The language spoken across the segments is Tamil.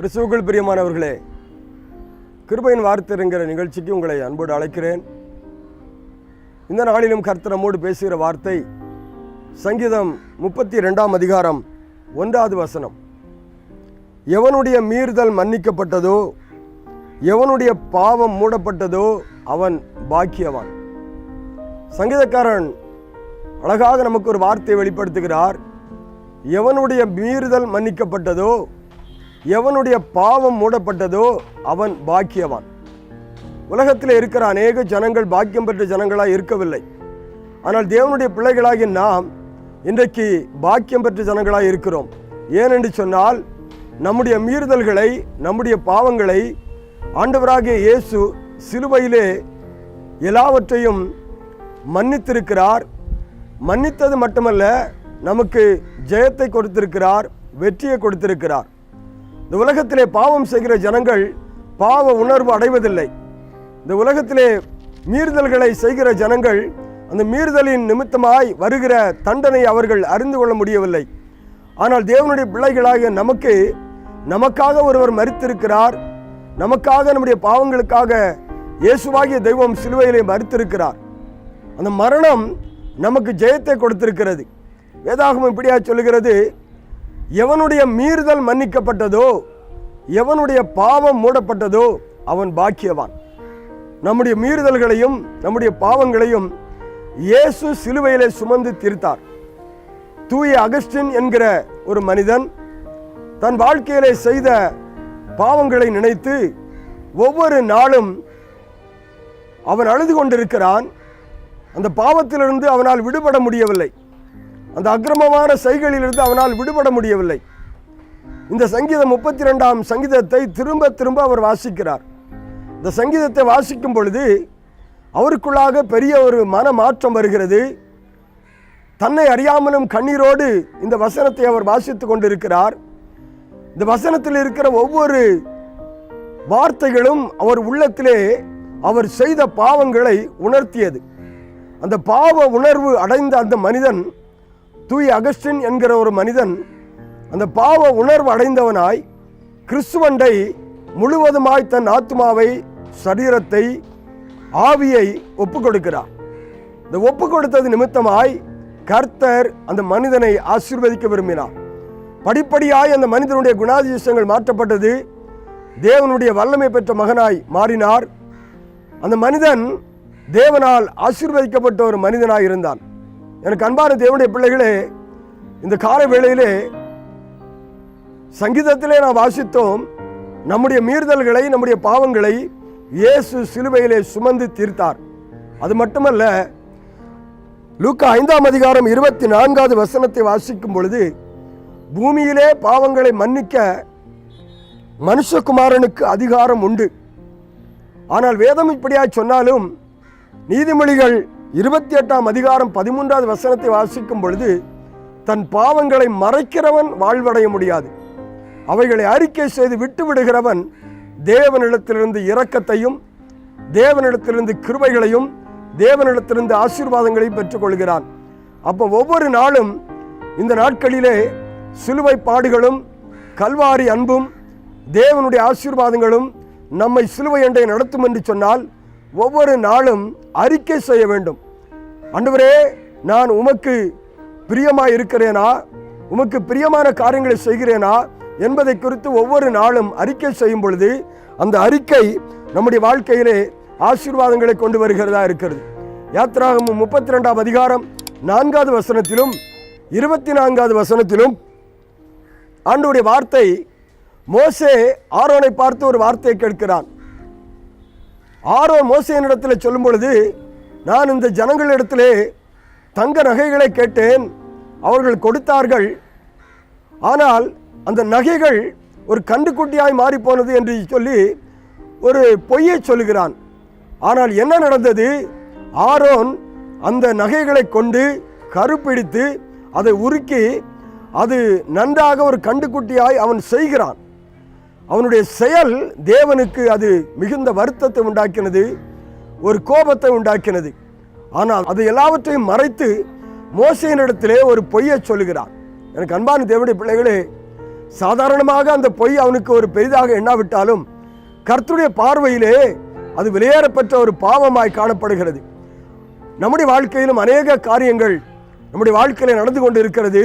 கிறிஸ்துவுக்குள் பிரியமானவர்களே கிருபையின் வார்த்தைங்கிற நிகழ்ச்சிக்கு உங்களை அன்போடு அழைக்கிறேன். இந்த நாளிலும் கர்த்தரமோடு பேசுகிற வார்த்தை சங்கீதம் முப்பத்தி ரெண்டாம் அதிகாரம் ஒன்றாவது வசனம். எவனுடைய மீறுதல் மன்னிக்கப்பட்டதோ எவனுடைய பாவம் மூடப்பட்டதோ அவன் பாக்கியவான். சங்கீதக்காரன் அழகாக நமக்கு ஒரு வார்த்தையை வெளிப்படுத்துகிறார். எவனுடைய மீறுதல் மன்னிக்கப்பட்டதோ எவனுடைய பாவம் மூடப்பட்டதோ அவன் பாக்கியவான். உலகத்தில் இருக்கிற அநேக ஜனங்கள் பாக்கியம் பெற்ற ஜனங்களாக இருக்கவில்லை. ஆனால் தேவனுடைய பிள்ளைகளாகி நாம் இன்றைக்கு பாக்கியம் பெற்ற ஜனங்களாக இருக்கிறோம். ஏனென்று சொன்னால் நம்முடைய மீறுதல்களை நம்முடைய பாவங்களை ஆண்டவராகிய இயேசு சிலுவையிலே எல்லாவற்றையும் மன்னித்திருக்கிறார். மன்னித்தது மட்டுமல்ல நமக்கு ஜெயத்தை கொடுத்திருக்கிறார் வெற்றியை கொடுத்திருக்கிறார். இந்த உலகத்திலே பாவம் செய்கிற ஜனங்கள் பாவ உணர்வு அடைவதில்லை. இந்த உலகத்திலே மீறுதல்களை செய்கிற ஜனங்கள் அந்த மீறுதலின் நிமித்தமாய் வருகிற தண்டனை அவர்கள் அறிந்து கொள்ள முடியவில்லை. ஆனால் தேவனுடைய பிள்ளைகளாகிய நமக்கு நமக்காக ஒருவர் மறித்திருக்கிறார் நமக்காக நம்முடைய பாவங்களுக்காக இயேசுவாகிய தெய்வம் சிலுவையிலே மறித்திருக்கிறார் அந்த மரணம் நமக்கு ஜெயத்தை கொடுத்திருக்கிறது. வேதாகமம் இப்படியா சொல்லுகிறது எவனுடைய மீறுதல் மன்னிக்கப்பட்டதோ எவனுடைய பாவம் மூடப்பட்டதோ அவன் பாக்கியவான். நம்முடைய மீறுதல்களையும் நம்முடைய பாவங்களையும் இயேசு சிலுவையிலே சுமந்து தீர்த்தார். தூய அகஸ்டின் என்கிற ஒரு மனிதன் தன் வாழ்க்கையிலே செய்த பாவங்களை நினைத்து ஒவ்வொரு நாளும் அவன் அழுது கொண்டிருக்கிறான். அந்த பாவத்திலிருந்து அவனால் விடுபட முடியவில்லை. அந்த அக்கிரமமான செய்களிலிருந்து அவனால் விடுபட முடியவில்லை. இந்த சங்கீதம் முப்பத்தி ரெண்டாம் சங்கீதத்தை திரும்ப திரும்ப அவர் வாசிக்கிறார். இந்த சங்கீதத்தை வாசிக்கும் பொழுது அவருக்குள்ளாக பெரிய ஒரு மன மாற்றம் வருகிறது. தன்னை அறியாமலும் கண்ணீரோடு இந்த வசனத்தை அவர் வாசித்து கொண்டிருக்கிறார். இந்த வசனத்தில் இருக்கிற ஒவ்வொரு வார்த்தைகளும் அவர் உள்ளத்திலே அவர் செய்த பாவங்களை உணர்த்தியது. அந்த பாவ உணர்வு அடைந்த அந்த மனிதன் தூய் அகஸ்டின் என்கிற ஒரு மனிதன் அந்த பாவ உணர்வு அடைந்தவனாய் கிறிஸ்துவண்டை முழுவதுமாய் தன் ஆத்மாவை சரீரத்தை ஆவியை ஒப்பு கொடுக்கிறார் இந்த ஒப்பு கொடுத்தது நிமித்தமாய் கர்த்தர் அந்த மனிதனை ஆசீர்வதிக்க விரும்பினார். படிப்படியாய் அந்த மனிதனுடைய குணாதிசயங்கள் மாற்றப்பட்டது. தேவனுடைய வல்லமை பெற்ற மகனாய் மாறினார். அந்த மனிதன் தேவனால் ஆசீர்வதிக்கப்பட்ட ஒரு மனிதனாய் இருந்தான். எனக்கு அன்பான தேவனுடைய பிள்ளைகளே இந்த கால வேளையிலே சங்கீதத்திலே நாம் வாசித்தோம் நம்முடைய மீறுதல்களை நம்முடைய பாவங்களை இயேசு சிலுவையிலே சுமந்து தீர்த்தார். அது மட்டுமல்ல லூக்கா ஐந்தாம் அதிகாரம் இருபத்தி நான்காவது வசனத்தை வாசிக்கும் பொழுது பூமியிலே பாவங்களை மன்னிக்க மனுஷகுமாரனுக்கு அதிகாரம் உண்டு. ஆனால் வேதம் இப்படியாய் சொன்னாலும் நீதிமொழிகள் இருபத்தி எட்டாம் அதிகாரம் பதிமூன்றாவது வசனத்தை வாசிக்கும் பொழுது தன் பாவங்களை மறைக்கிறவன் வாழ்வடைய முடியாது. அவைகளை அறிக்கை செய்து விட்டு விடுகிறவன் தேவனிடத்திலிருந்து இரக்கத்தையும் தேவனிடத்திலிருந்து கிருபைகளையும் தேவனிடத்திலிருந்து ஆசீர்வாதங்களையும் பெற்றுக்கொள்கிறான். அப்போ ஒவ்வொரு நாளும் இந்த நாட்களிலே சிலுவை பாடுகளும் கல்வாரி அன்பும் தேவனுடைய ஆசீர்வாதங்களும் நம்மை சிலுவை அண்டை நடத்தும் என்று சொன்னால் ஒவ்வொரு நாளும் அறிக்கை செய்ய வேண்டும். அன்றுவரே நான் உமக்கு பிரியமாக இருக்கிறேனா? உமக்கு பிரியமான காரியங்களை செய்கிறேனா? என்பதை குறித்து ஒவ்வொரு நாளும் அறிக்கை செய்யும் பொழுது அந்த அறிக்கை நம்முடைய வாழ்க்கையிலே ஆசீர்வாதங்களை கொண்டு வருகிறதா இருக்கிறது. யாத்ராகமும் முப்பத்தி ரெண்டாம் அதிகாரம் நான்காவது வசனத்திலும் இருபத்தி நான்காவது வசனத்திலும் ஆண்டுடைய வார்த்தை மோசே ஆரோனை பார்த்து ஒரு வார்த்தையை கேட்கிறான். ஆரோ மோசையனிடத்தில் சொல்லும் பொழுது நான் இந்த ஜனங்களிடத்திலே தங்க நகைகளை கேட்டேன் அவர்கள் கொடுத்தார்கள். ஆனால் அந்த நகைகள் ஒரு கண்டுக்குட்டியாய் மாறிப்போனது என்று சொல்லி ஒரு பொய்யை சொல்லுகிறான். ஆனால் என்ன நடந்தது? ஆரோன் அந்த நகைகளை கொண்டு கருப்பிடித்து அதை உருக்கி அது நன்றாக ஒரு கண்டுக்குட்டியாய் அவன் செய்கிறான். அவனுடைய செயல் தேவனுக்கு அது மிகுந்த வருத்தத்தை உண்டாக்கினது ஒரு கோபத்தை உண்டாக்கினது. ஆனால் அது எல்லாவற்றையும் மறைத்து மோசையினிடத்திலே ஒரு பொய்யை சொல்லுகிறான் எனக்கு அன்பான தேவனுடைய பிள்ளைகளே சாதாரணமாக அந்த பொய் அவனுக்கு ஒரு பெரிதாக எண்ணாவிட்டாலும் கர்த்தருடைய பார்வையிலே அது வெளியேறப்பெற்ற ஒரு பாவமாய் காணப்படுகிறது. நம்முடைய வாழ்க்கையிலும் அநேக காரியங்கள் நம்முடைய வாழ்க்கையில் நடந்து கொண்டு இருக்கிறது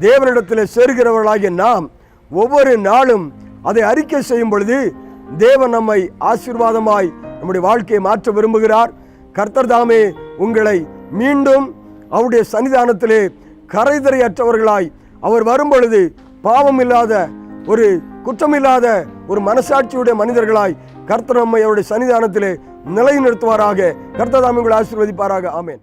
தேவனிடத்தில் சேர்கிறவர்களாகிய நாம் ஒவ்வொரு நாளும் அதை அறிக்கை செய்யும் பொழுது தேவன் நம்மை ஆசீர்வாதமாய் நம்முடைய வாழ்க்கையை மாற்ற விரும்புகிறார். கர்த்தர் தாமே உங்களை மீண்டும் அவருடைய சன்னிதானத்திலே கரைதறையற்றவர்களாய் அவர் வரும்பொழுது பாவம் இல்லாத ஒரு குற்றமில்லாத ஒரு மனசாட்சியுடைய மனிதர்களாய் கர்த்தர் நம்மை அவருடைய சன்னிதானத்திலே நிலைநிறுத்துவாராக. கர்த்தர் தாமே உங்களை ஆசீர்வதிப்பாராக. ஆமேன்.